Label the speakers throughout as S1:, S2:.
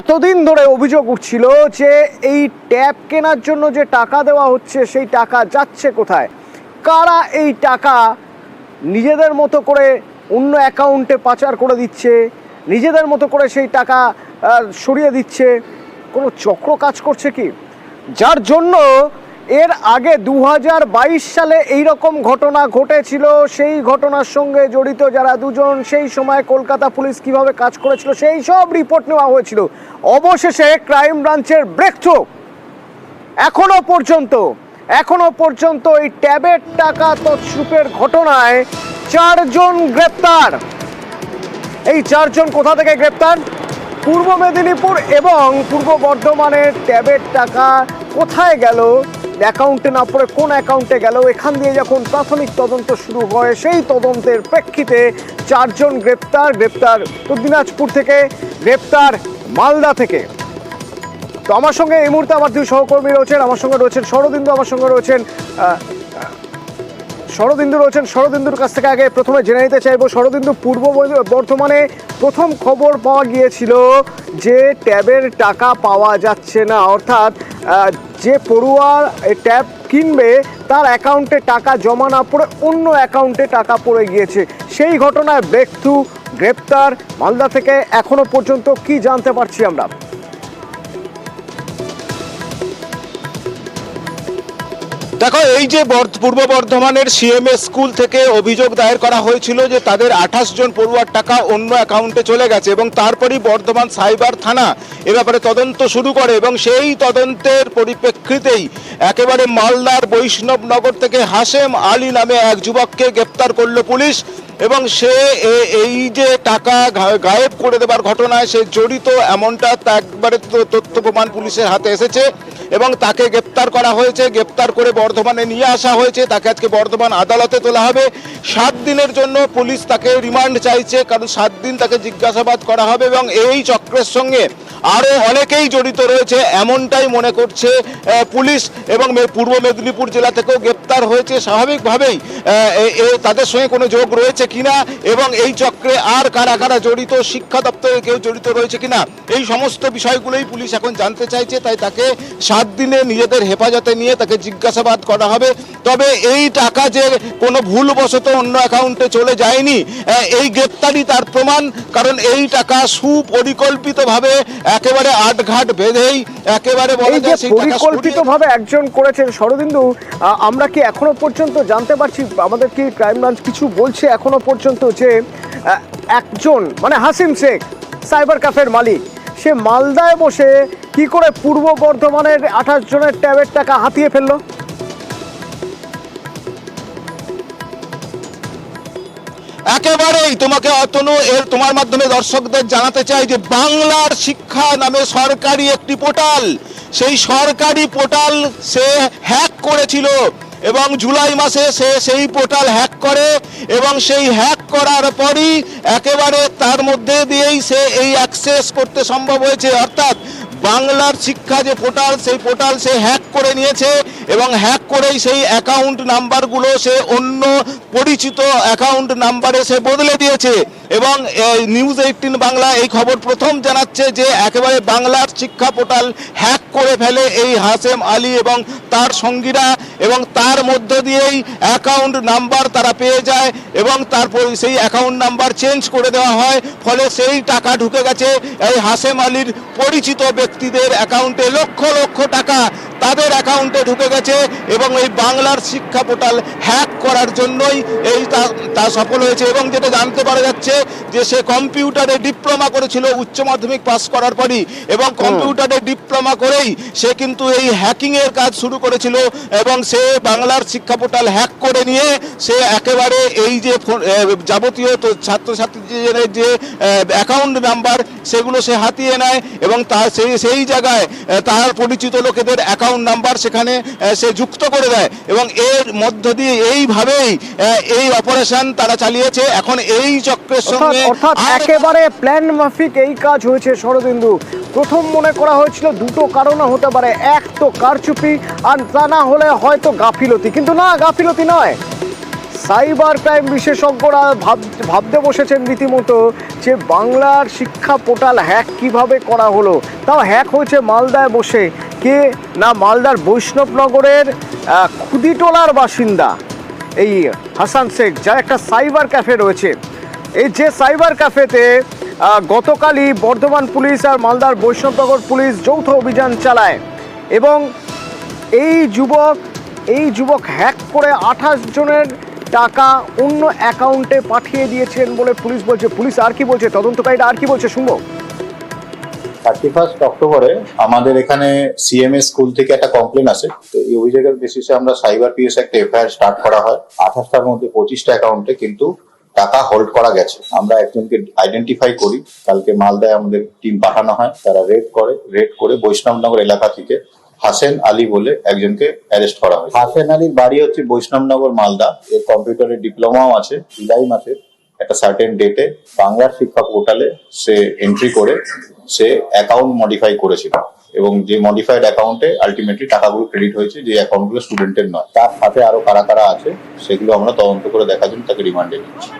S1: এতদিন ধরে অভিযোগ উঠছিল যে এই ট্যাব কেনার জন্য যে টাকা দেওয়া হচ্ছে, সেই টাকা যাচ্ছে কোথায়? কারা এই টাকা নিজেদের মতো করে অন্য অ্যাকাউন্টে পাচার করে দিচ্ছে? নিজেদের মতো করে সেই টাকা সরিয়ে দিচ্ছে? কোনো চক্র কাজ করছে কি? যার জন্য এর আগে দু হাজার বাইশ সালে এই রকম ঘটনা ঘটেছিল, সেই ঘটনার সঙ্গে জড়িত যারা দুজন, সেই সময় কলকাতা পুলিশ কীভাবে কাজ করেছিল, সেই সব রিপোর্ট নেওয়া হয়েছিল। অবশেষে ক্রাইম ব্রাঞ্চের ব্রেক এখনও পর্যন্ত এখনও পর্যন্ত এই ট্যাবের টাকা তৎসুপের ঘটনায় চারজন গ্রেপ্তার। এই চারজন কোথা থেকে গ্রেপ্তার? পূর্ব মেদিনীপুর এবং পূর্ব বর্ধমানের ট্যাবের টাকা কোথায় গেল? অ্যাকাউন্টে না পড়ে কোন অ্যাকাউন্টে গেল? এখান দিয়ে যখন প্রাথমিক তদন্ত শুরু হয়, সেই তদন্তের প্রেক্ষিতে চারজন গ্রেপ্তার গ্রেপ্তার দিনাজপুর থেকে, গ্রেপ্তার মালদা থেকে। তো আমার সঙ্গে এই মুহূর্তে আমার দুই সহকর্মী রয়েছেন, আমার সঙ্গে রয়েছেন শরদিন্দু, আমার সঙ্গে রয়েছেন শরদিন্দু রয়েছেন। শরদিন্দুর কাছ থেকে আগে প্রথমে জেনে নিতে চাইব, শরদিন্দু, পূর্ব বর্ধ- বর্ধমানে প্রথম খবর পাওয়া গিয়েছিল যে ট্যাবের টাকা পাওয়া যাচ্ছে না। অর্থাৎ যে পড়ুয়া ট্যাব কিনবে, তার অ্যাকাউন্টে টাকা জমা না পড়ে অন্য অ্যাকাউন্টে টাকা পড়ে গিয়েছে। সেই ঘটনায় ব্রেক গ্রেপ্তার, মালদা থেকে এখনও পর্যন্ত কি জানতে পারছি আমরা?
S2: দেখো, এই যে পূর্ব বর্ধমানের সিএমএ স্কুল থেকে অভিযোগ দায়ের করা হয়েছিল যে তাদের আঠাশ জন পড়ুয়ার টাকা অন্য অ্যাকাউন্টে চলে গেছে এবং তারপরই বর্ধমান সাইবার থানা এ ব্যাপারে তদন্ত শুরু করে এবং সেই তদন্তের পরিপ্রেক্ষিতেই একেবারে মালদার বৈষ্ণবনগর থেকে হাসেম আলী নামে এক যুবককে গ্রেপ্তার করল পুলিশ। এবং সে এই যে টাকা গায়েব করে দেবার ঘটনায় সে জড়িত, এমনটা একবারে তথ্য প্রমাণ পুলিশের হাতে এসেছে এবং তাকে গ্রেপ্তার করা হয়েছে। গ্রেপ্তার করে বর্ধমানে নিয়ে আসা হয়েছে। তাকে আজকে বর্ধমান আদালতে তোলা হবে। সাত দিনের জন্য পুলিশ তাকে রিমান্ড চাইছে, কারণ সাত দিন তাকে জিজ্ঞাসাবাদ করা হবে এবং এই চক্রের সঙ্গে আরও অনেকেই জড়িত রয়েছে, এমনটাই মনে করছে পুলিশ এবং পূর্ব মেদিনীপুর জেলা থেকেও গ্রেপ্তার হয়েছে স্বাভাবিকভাবেই তাদের সঙ্গে কোনো যোগ রয়েছে কিনা এবং এই চক্রে আর কারা কারা জড়িত শিক্ষা দপ্তরে কেউ জড়িত রয়েছে কিনা এই সমস্ত বিষয়গুলোই পুলিশ এখন জানতে চাইছে তাই তাকে সাত দিনে নিজেদের হেফাজতে নিয়ে তাকে জিজ্ঞাসাবাদ করা হবে। তবে এই টাকা যে কোনো ভুলবশত অন্য অ্যাকাউন্টে চলে যায়নি এই গ্রেপ্তারি তার প্রমাণ কারণ এই টাকা সুপরিকল্পিতভাবে একেবারে আটঘাট বেঁধেই একেবারে বলা যায়
S1: পরিকল্পিতভাবে একজন করেছেন শরদিন্দু আমরা কি এখনও পর্যন্ত জানতে পারছি, আমাদের কি ক্রাইম ব্রাঞ্চ কিছু বলছে এখনও পর্যন্ত যে একজন মানে হাসিম শেখ, সাইবার ক্যাফের মালিক, সে মালদায় বসে কি করে পূর্ব বর্ধমানের আঠাশ জনের ট্যাবের টাকা হাতিয়ে ফেলল?
S2: একেবারেই তোমাকে অতনু এর তোমার মাধ্যমে দর্শকদের জানাতে চাই যে বাংলার শিক্ষা নামে সরকারি একটি পোর্টাল। সেই সরকারি পোর্টাল সে হ্যাক করেছিল। এবং জুলাই মাসে সে সেই পোর্টাল হ্যাক করে এবং সেই হ্যাক করার পরই একেবারে তার মধ্যে দিয়েই সে এই অ্যাক্সেস করতে সম্ভব হয়েছে। অর্থাৎ বাংলার শিক্ষা যে পোর্টাল, সেই পোর্টাল সে হ্যাক করে নিয়েছে এবং হ্যাক করেই সেই অ্যাকাউন্ট নাম্বারগুলো সে অন্য পরিচিত অ্যাকাউন্ট নাম্বারে সে বদলে দিয়েছে। এবং নিউজ এইটিন বাংলা এই খবর প্রথম জানাচ্ছে যে একেবারে বাংলার শিক্ষা পোর্টাল হ্যাক করে ফেলে এই হাসেম আলী এবং তার সঙ্গীরা এবং তার মধ্য দিয়েই অ্যাকাউন্ট নাম্বার তারা পেয়ে যায় এবং তারপর সেই অ্যাকাউন্ট নাম্বার চেঞ্জ করে দেওয়া হয়। ফলে সেই টাকা ঢুকে গেছে। এই হাসেম আলীর পরিচিত ব্যক্তিদের অ্যাকাউন্টে লক্ষ লক্ষ টাকা তাদের অ্যাকাউন্টে ঢুকে গেছে এবং এই বাংলার শিক্ষা পোর্টাল হ্যাক করার জন্যই এই তা- সফল হয়েছে এবং যেটা জানতে পারা যাচ্ছে যে সে কম্পিউটারে ডিপ্লোমা করেছিল উচ্চ মাধ্যমিক পাস করার পরই এবং কম্পিউটারে ডিপ্লোমা করেই সে কিন্তু এই হ্যাকিংয়ের কাজ শুরু করেছিল এবং সে বাংলার শিক্ষা পোর্টাল হ্যাক করে নিয়ে সে একেবারে এই যে ফোন- যাবতীয় তো ছাত্রছাত্রীদের যে অ্যাকাউন্ট নাম্বার সেগুলো সে হাতিয়ে নেয় এবং তার সেই সেই জায়গায় তার পরিচিত লোকেদের অ্যাকাউন্ট নাম্বার সেখানে সে যুক্ত করে দেয়। এবং এর মধ্য দিয়ে এইভাবেই এই অপারেশন তারা চালিয়েছে। এখন এই চক্রের সঙ্গে
S1: অর্থাৎ একেবারে প্ল্যান মাফিক এই কাজ হয়েছে শরদিন্দু। প্রথম মনে করা হয়েছিল দুটো কারণে হতে পারে। এক তো কারচুপি আর তা না হলে হয়তো গাফিলতি। কিন্তু না গাফিলতি নয়। সাইবার ক্রাইম বিশেষজ্ঞরা ভাব ভাবতে বসেছেন রীতিমতো যে বাংলার শিক্ষা পোর্টাল হ্যাক কীভাবে করা হলো। তাও হ্যাক হয়েছে মালদায় বসে। কে না মালদার বৈষ্ণবনগরের খুদিটোলার বাসিন্দা এই হাসান শেখ, যার একটা সাইবার ক্যাফে রয়েছে। এই যে সাইবার ক্যাফেতে গতকালই বর্ধমান পুলিশ আর মালদার বৈষ্ণবনগর পুলিশ যৌথ অভিযান চালায় এবং এই যুবক এই যুবক হ্যাক করে আঠাশ জনের টাকা অন্য অ্যাকাউন্টে পাঠিয়ে দিয়েছেন বলে পুলিশ বলছে। পুলিশ আর কি বলছে? তদন্তকারীরা আর কি বলছে? শুনব।
S3: থার্টি ফার্স্ট অক্টোবরে আমাদের এখানে সিএমএ স্কুল থেকে একটা কমপ্লেন আসে। তো এই অভিযোগের বেসিসে আমরা সাইবার পিএস একটা এফআইআর স্টার্ট করা হয়। আঠাশটার মধ্যে পঁচিশটা অ্যাকাউন্টে কিন্তু টাকা হোল্ড করা গেছে। আমরা একজনকে আইডেন্টিফাই করি। কালকে মালদায় আমাদের টিম পাঠানো হয়। তারা রেড করে। রেড করে বৈষ্ণবনগর এলাকা থেকে হাসেন আলী বলে একজনকে অ্যারেস্ট করা হয় হাসেন আলীর বাড়ি হচ্ছে বৈষ্ণবনগর, মালদা। এর কম্পিউটারের ডিপ্লোমাও আছে ইলাইম আছে একটা সার্টেন ডেটে বাংলার শিক্ষা পোর্টালে সে এন্ট্রি করে সে অ্যাকাউন্ট মডিফাই করেছিল এবং যে মডিফাইড অ্যাকাউন্টে আলটিমেটলি টাকাগুলো ক্রেডিট হয়েছে, যে অ্যাকাউন্টগুলো স্টুডেন্টের নয়। তার সাথে আরও কারা কারা আছে, সেগুলো আমরা তদন্ত করে দেখার জন্য তাকে রিমান্ডে নিচ্ছি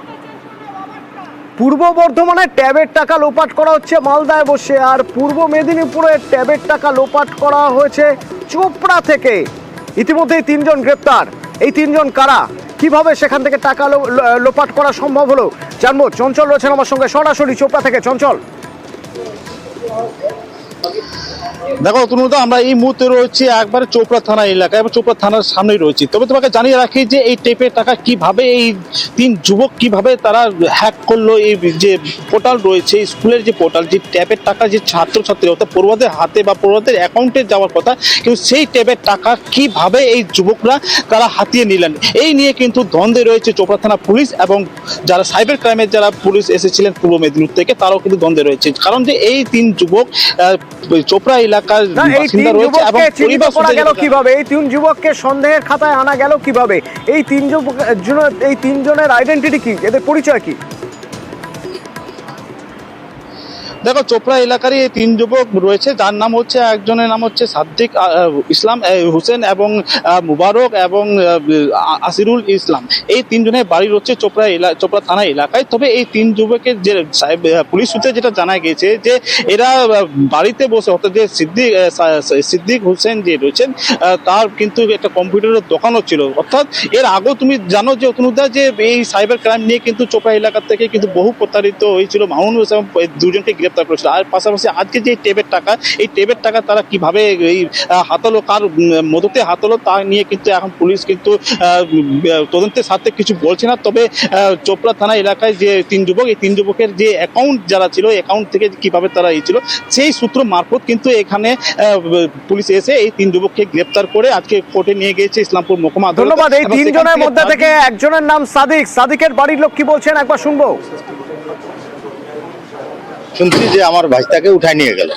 S1: পূর্ব বর্ধমানে ট্যাবের টাকা লোপাট করা হচ্ছে, মালদায় বসে, আর পূর্ব মেদিনীপুরে ট্যাবের টাকা লোপাট করা হয়েছে চোপড়া থেকে। ইতিমধ্যেই তিনজন গ্রেপ্তার। এই তিনজন কারা? কীভাবে সেখান থেকে টাকা লোপাট করা সম্ভব হলো? জানব। চঞ্চল রয়েছেন আমার সঙ্গে। সরাসরি চোপড়া থেকে। চঞ্চল। Okay.
S4: দেখো তুনুদা আমরা এই মুহূর্তে রয়েছি একবারে চোপড়া থানা এলাকায় এবং চোপড়া থানার সামনেই রয়েছি। তবে তোমাকে জানিয়ে রাখি যে এই টেপের টাকা কীভাবে, এই তিন যুবক কীভাবে তারা হ্যাক করল, এই যে পোর্টাল রয়েছে স্কুলের যে পোর্টাল যে ট্যাপের টাকা যে ছাত্রছাত্রী, অর্থাৎ পড়ুয়াদের হাতে বা পড়ুয়াদের অ্যাকাউন্টে যাওয়ার কথা, কিন্তু সেই ট্যাপের টাকা কীভাবে এই যুবকরা তারা হাতিয়ে নিলেন? এই নিয়ে কিন্তু দ্বন্দ্বে রয়েছে চোপড়া থানা পুলিশ এবং যারা সাইবার ক্রাইমের যারা পুলিশ এসেছিলেন পূর্ব মেদিনীপুর থেকে, তারাও কিন্তু দ্বন্দ্বে রয়েছে। কারণ যে এই তিন যুবক চোপড়া এলাকার বাসিন্দা রয়েছে এবং পরিবার
S1: করা গেল কীভাবে? এই তিন যুবককে সন্দেহের খাতায় আনা গেল কীভাবে? এই তিন এই তিনজনের আইডেন্টিটি কি? এদের পরিচয় কি?
S4: দেখো, চোপড়া এলাকারই এই তিন যুবক রয়েছে, যার নাম হচ্ছে, একজনের নাম হচ্ছে সাদ্দিক ইসলাম হুসেন এবং মুবারক এবং আসিরুল ইসলাম। এই তিনজনের বাড়ি রয়েছে চোপড়া চোপড়া থানা এলাকায়। তবে এই তিন যুবকের যে পুলিশ সূত্রে যেটা জানা গেছে যে, এরা বাড়িতে বসে, অর্থাৎ যে সিদ্দিক সিদ্দিক হোসেন যে রয়েছেন তার কিন্তু একটা কম্পিউটারের দোকানও ছিল। অর্থাৎ এর আগেও তুমি জানো যে, অতনুদা, যে এই সাইবার ক্রাইম নিয়ে কিন্তু চোপড়া এলাকা থেকে কিন্তু বহু প্রতারিত হয়েছিল। মামুন হোসেন দুজনকে গ্রেপ্তার করেছিল। আর পাশাপাশি আজকে যে টেবের টাকা এই টেবের টাকা তারা কীভাবে এই হাতালো কার মদতে হাতালো তা নিয়ে কিন্তু এখন পুলিশ কিন্তু তদন্তের স্বার্থে কিছু বলছে না। তবে চোপড়া থানা এলাকায় যে তিন যুবক এই তিন যুবকের যে অ্যাকাউন্ট যারা ছিল অ্যাকাউন্ট থেকে কীভাবে তারা ছিল সেই সূত্র মারফত কিন্তু এখানে পুলিশ এসে এই তিন যুবককে গ্রেপ্তার করে আজকে কোর্টে নিয়ে গিয়েছে ইসলামপুর মহকুমা
S1: ধন্যবাদ। এই তিনজনের মধ্যে থেকে একজনের নাম সাদিক। সাদিকের বাড়ির লোক কি বলছেন? একবার শুনব।
S5: শুনছি যে আমার ভাইটাকে উঠাই নিয়ে গেল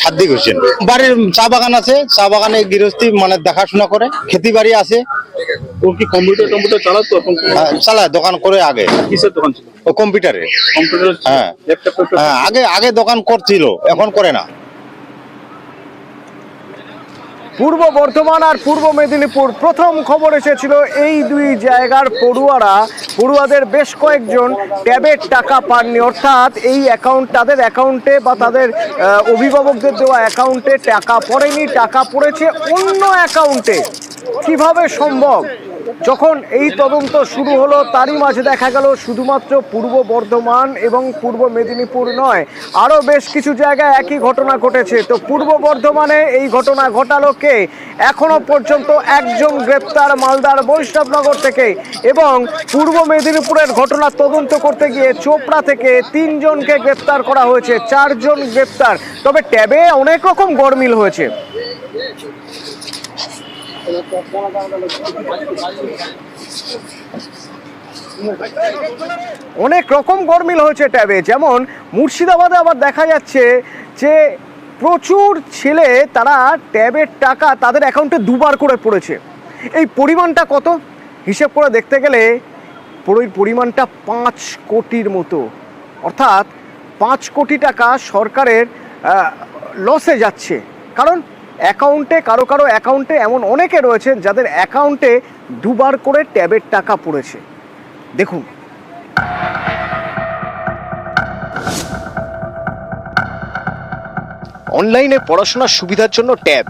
S5: সাদ্দিক হোসেন। বাড়ির চা বাগান আছে চা বাগানে গৃহস্থী মানে দেখাশোনা করে খেতি বাড়ি আছে।
S4: ও কি কম্পিউটার চালাতো
S5: হ্যাঁ, চালায় দোকান করে আগে।
S4: কিসের দোকান ছিল?
S5: কম্পিউটারে
S4: কম্পিউটার
S5: হ্যাঁ হ্যাঁ আগে আগে দোকান করছিল এখন করে না।
S1: পূর্ব বর্ধমান আর পূর্ব মেদিনীপুর। প্রথম খবর এসেছিল এই দুই জায়গার পড়ুয়ারা। পড়ুয়াদের বেশ কয়েকজন ট্যাবের টাকা পাননি। অর্থাৎ এই অ্যাকাউন্ট তাদের অ্যাকাউন্টে বা তাদের অভিভাবকদের দেওয়া অ্যাকাউন্টে টাকা পড়েনি, টাকা পড়েছে অন্য অ্যাকাউন্টে কীভাবে সম্ভব? যখন এই তদন্ত শুরু হলো, তারই মাঝে দেখা গেল শুধুমাত্র পূর্ব বর্ধমান এবং পূর্ব মেদিনীপুর নয়, আরও বেশ কিছু জায়গায় একই ঘটনা ঘটেছে। তো পূর্ব বর্ধমানে এই ঘটনা ঘটালো কে? এখনও পর্যন্ত একজন গ্রেপ্তার মালদার বৈষ্ণবনগর থেকে এবং পূর্ব মেদিনীপুরের ঘটনা তদন্ত করতে গিয়ে চোপড়া থেকে তিনজনকে গ্রেপ্তার করা হয়েছে, চারজন গ্রেপ্তার। তবে ট্যাবে অনেক রকম গরমিল হয়েছে। অনেক রকম গরমিল হয়েছে ট্যাবে, যেমন মুর্শিদাবাদে আবার দেখা যাচ্ছে যে প্রচুর ছেলে তারা ট্যাবের টাকা তাদের অ্যাকাউন্টে দুবার করে পড়েছে। এই পরিমাণটা কত? হিসেব করে দেখতে গেলে পুরো, পরিমাণটা পাঁচ কোটির মতো। অর্থাৎ পাঁচ কোটি টাকা সরকারের লসে যাচ্ছে। কারণ অ্যাকাউন্টে, কারও কারও অ্যাকাউন্টে এমন অনেকে রয়েছেন যাদের অ্যাকাউন্টে দুবার করে ট্যাবের টাকা পড়েছে।
S6: দেখুন। অনলাইনে পড়াশোনার সুবিধার জন্য ট্যাব।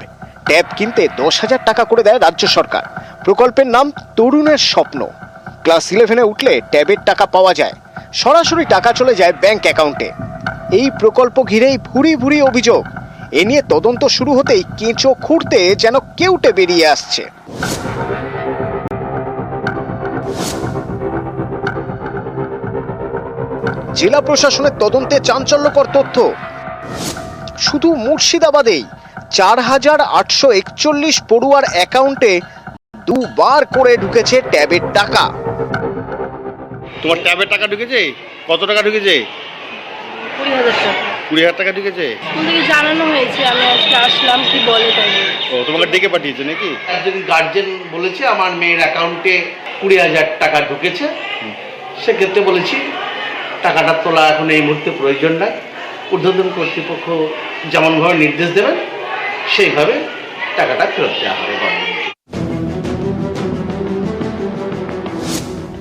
S6: ট্যাব কিনতে দশ হাজার টাকা করে দেয় রাজ্য সরকার। প্রকল্পের নাম তরুণের স্বপ্ন। ক্লাস ইলেভেনে উঠলে ট্যাবের টাকা পাওয়া যায়। সরাসরি টাকা চলে যায় ব্যাংক অ্যাকাউন্টে। এই প্রকল্প ঘিরেই ভুরি ভুরি অভিযোগ। এ নিয়ে তদন্ত শুরু হতেই কেঁচো খুঁড়তে যেন কেউটে বেরিয়ে আসছে। জেলা প্রশাসনের তদন্তে চাঞ্চল্যকর তথ্য। শুধু মুর্শিদাবাদেই চার হাজার আটশো একচল্লিশ পড়ুয়ার অ্যাকাউন্টে দুবার করে ঢুকেছে ট্যাবের টাকা।
S7: তোমার ট্যাবের টাকা ঢুকেছে? কত টাকা ঢুকেছে?
S8: কুড়ি হাজার টাকা।
S7: কুড়ি হাজার টাকা ঢুকেছে?
S8: জানানো হয়েছে আমি আজকে আসলাম কি বলে তাই
S7: ও তোমাকে ডেকে পাঠিয়েছে নাকি?
S9: একজন গার্জেন বলেছে আমার মেয়ের অ্যাকাউন্টে কুড়ি হাজার টাকা ঢুকেছে। সেক্ষেত্রে বলেছি টাকাটা তোলা এখন এই মুহূর্তে প্রয়োজন নাই ঊর্ধ্বতন কর্তৃপক্ষ যেমনভাবে নির্দেশ দেবেন সেইভাবে টাকাটা ফেরত দেওয়া হবে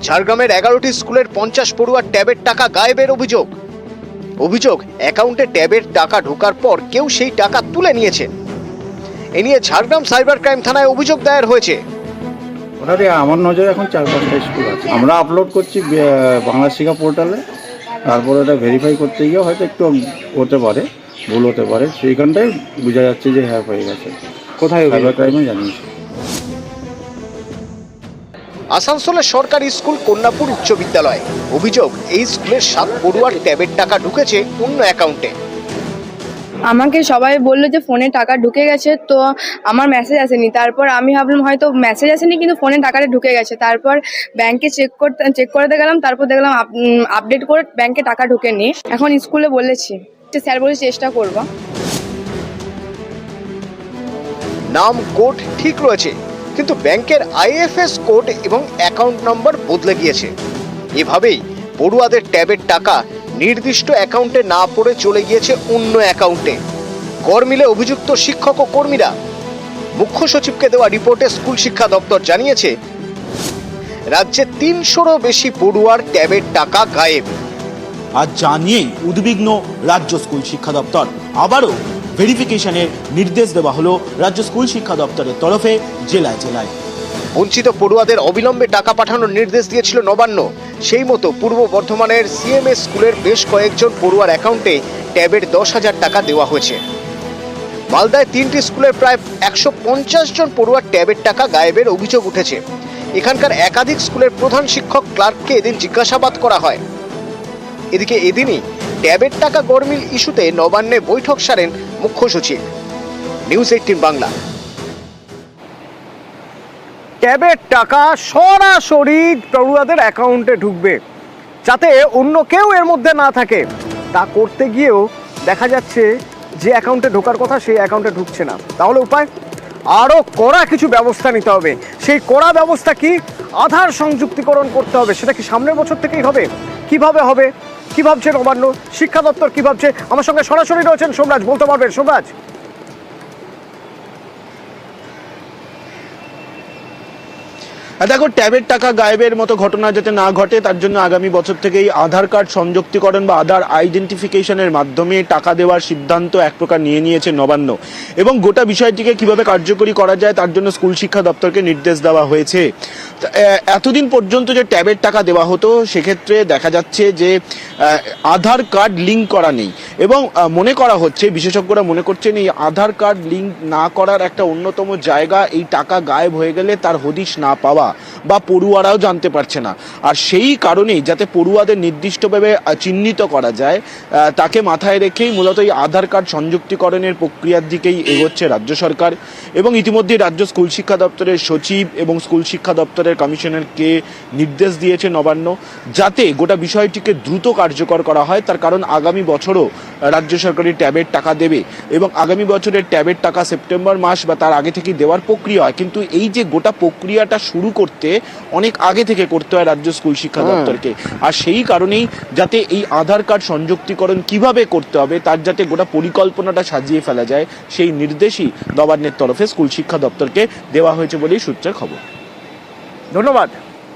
S6: ঝাড়গ্রামের এগারোটি স্কুলের পঞ্চাশ পড়ুয়ার ট্যাবের টাকা গায়েবের অভিযোগ। অভিযোগ অ্যাকাউন্টে ট্যাবের টাকা ঢোকার পর কেউ সেই টাকা তুলে নিয়েছে। এ নিয়ে ঝাড়গ্রাম সাইবার ক্রাইম থানায় অভিযোগ দায়ের হয়েছে।
S10: ওটাতে আমার নজরে এখন চার পাঁচটা স্কুল আছে। আমরা আপলোড করছি বাংলা শিক্ষা পোর্টালে। তারপর ওটা ভেরিফাই করতে গিয়ে হয়তো একটু হতে পারে ভুল হতে পারে। সেইখানটাই বোঝা যাচ্ছে যে হ্যাঁ হয়ে গেছে।
S6: কোথায়
S10: সাইবার ক্রাইমে জানিয়েছি।
S6: আসানসোলের সরকারি স্কুল কন্যাপুর উচ্চ বিদ্যালয়। অভিযোগ এই স্কুলের সাত পড়ুয়ার ট্যাবের টাকা ঢুকেছে অন্য অ্যাকাউন্টে।
S11: আমাকে সবাই বলল যে ফোনে টাকা ঢুকে গেছে তো আমার মেসেজ আসেনি। তারপর আমি ভাবলাম হয়তো মেসেজ আসেনি কিন্তু ফোনে টাকাটা ঢুকে গেছে। তারপর ব্যাংকে চেক করতে চেক করাতে গেলাম তারপর দেখলাম আপডেট করে ব্যাংকে টাকা ঢুকেনি। এখন স্কুলে বলেছি যে স্যার বলে চেষ্টা করব।
S6: নাম কোড ঠিক রয়েছে। কিন্তু ব্যাংকের আইএফএস কোড এবং অ্যাকাউন্ট নম্বর বদলে গিয়েছে। এভাবেই পড়ুয়াদের ট্যাবের টাকা নির্দিষ্ট অ্যাকাউন্টে না পড়ে চলে গিয়েছে অন্য অ্যাকাউন্টে। কর মিলে অভিযুক্ত শিক্ষক ও কর্মীরা। মুখ্য সচিবকে দেওয়া রিপোর্টে স্কুল শিক্ষা দপ্তর জানিয়েছে, রাজ্যে তিনশোরও বেশি পড়ুয়ার ট্যাবের টাকা গায়েব।
S12: আর জানিয়েই উদ্বিগ্ন রাজ্য স্কুল শিক্ষা দপ্তর। আবারও ভেরিফিকেশনের নির্দেশ দেওয়া হলো রাজ্য স্কুল শিক্ষা দপ্তরের তরফে জেলায় জেলায়।
S6: বঞ্চিত পড়ুয়াদের অবিলম্বে টাকা পাঠানোর নির্দেশ দিয়েছিল নবান্ন। সেই মতো পূর্ব বর্ধমানের সিএমএস স্কুলের বেশ কয়েকজন পড়ুয়ার অ্যাকাউন্টে ট্যাবের দশ হাজার টাকা দেওয়া হয়েছে। মালদায় তিনটি স্কুলের প্রায় একশো পঞ্চাশ জন পড়ুয়ার ট্যাবের টাকা গায়েবের অভিযোগ উঠেছে। এখানকার একাধিক স্কুলের প্রধান শিক্ষক ক্লার্ককে এদিন জিজ্ঞাসাবাদ করা হয়। এদিকে এদিনই ট্যাবের টাকা গরমিল ইস্যুতে নবান্নে বৈঠক সারেন মুখ্য সচিব। News eighteen Bangla. ট্যাবের টাকা সরাসরি পড়ুয়াদের অ্যাকাউন্টে ঢুকবে, যাতে অন্য কেউ এর মধ্যে না থাকে। তা করতে গিয়েও দেখা যাচ্ছে যে অ্যাকাউন্টে ঢোকার কথা সেই অ্যাকাউন্টে ঢুকছে না। তাহলে উপায়? আরও কড়া কিছু ব্যবস্থা নিতে হবে। সেই কড়া ব্যবস্থা কি? আধার সংযুক্তিকরণ করতে হবে। সেটা কি সামনের বছর থেকেই হবে? কীভাবে হবে? কি ভাবছেন অমান্য? শিক্ষা দপ্তর কি ভাবছে? আমার সঙ্গে সরাসরি রয়েছেন সোমরাজ, বলতে পারবেন? সোমরাজ?
S12: দেখো, ট্যাবের টাকা গায়েবের মতো ঘটনা যাতে না ঘটে, তার জন্য আগামী বছর থেকেই আধার কার্ড সংযুক্তিকরণ বা আধার আইডেন্টিফিকেশনের মাধ্যমে টাকা দেওয়ার সিদ্ধান্ত এক প্রকার নিয়ে নিয়েছে নবান্ন। এবং গোটা বিষয়টিকে কীভাবে কার্যকরী করা যায়, তার জন্য স্কুল শিক্ষা দপ্তরকে নির্দেশ দেওয়া হয়েছে। এতদিন পর্যন্ত যে ট্যাবের টাকা দেওয়া হতো, সেক্ষেত্রে দেখা যাচ্ছে যে আধার কার্ড লিঙ্ক করা নেই। এবং মনে করা হচ্ছে, বিশেষজ্ঞরা মনে করছেন এই আধার কার্ড লিঙ্ক না করার একটা অন্যতম জায়গা এই টাকা গায়েব হয়ে গেলে তার হদিশ না পাওয়া বা পড়ুয়ারাও জানতে পারছে না। আর সেই কারণেই যাতে পড়ুয়াদের নির্দিষ্টভাবে চিহ্নিত করা যায় তাকে মাথায় রেখেই মূলত এই আধার কার্ড সংযুক্তিকরণের প্রক্রিয়ার দিকেই এগোচ্ছে রাজ্য সরকার। এবং ইতিমধ্যে রাজ্য স্কুল শিক্ষা দপ্তরের সচিব এবং স্কুল শিক্ষা দপ্তরের কমিশনারকে নির্দেশ দিয়েছে নবান্ন, যাতে গোটা বিষয়টিকে দ্রুত কার্যকর করা হয়। তার কারণ আগামী বছরও রাজ্য সরকারি ট্যাবের টাকা দেবে এবং আগামী বছরের ট্যাবের টাকা সেপ্টেম্বর মাস বা তার আগে থেকেই দেওয়ার প্রক্রিয়া হয়। কিন্তু এই যে গোটা প্রক্রিয়াটা শুরু করতে অনেক আগে থেকে করতে হয় রাজ্য স্কুল শিক্ষা দপ্তরকে। আর সেই কারণেই যাতে এই আধার কার্ড সংযুক্তিকরণ কীভাবে করতে হবে তার যাতে গোটা পরিকল্পনাটা সাজিয়ে ফেলা যায় সেই নির্দেশই নবান্নের তরফে স্কুল শিক্ষা দপ্তরকে দেওয়া হয়েছে বলেই সূত্রের খবর।
S6: ধন্যবাদ।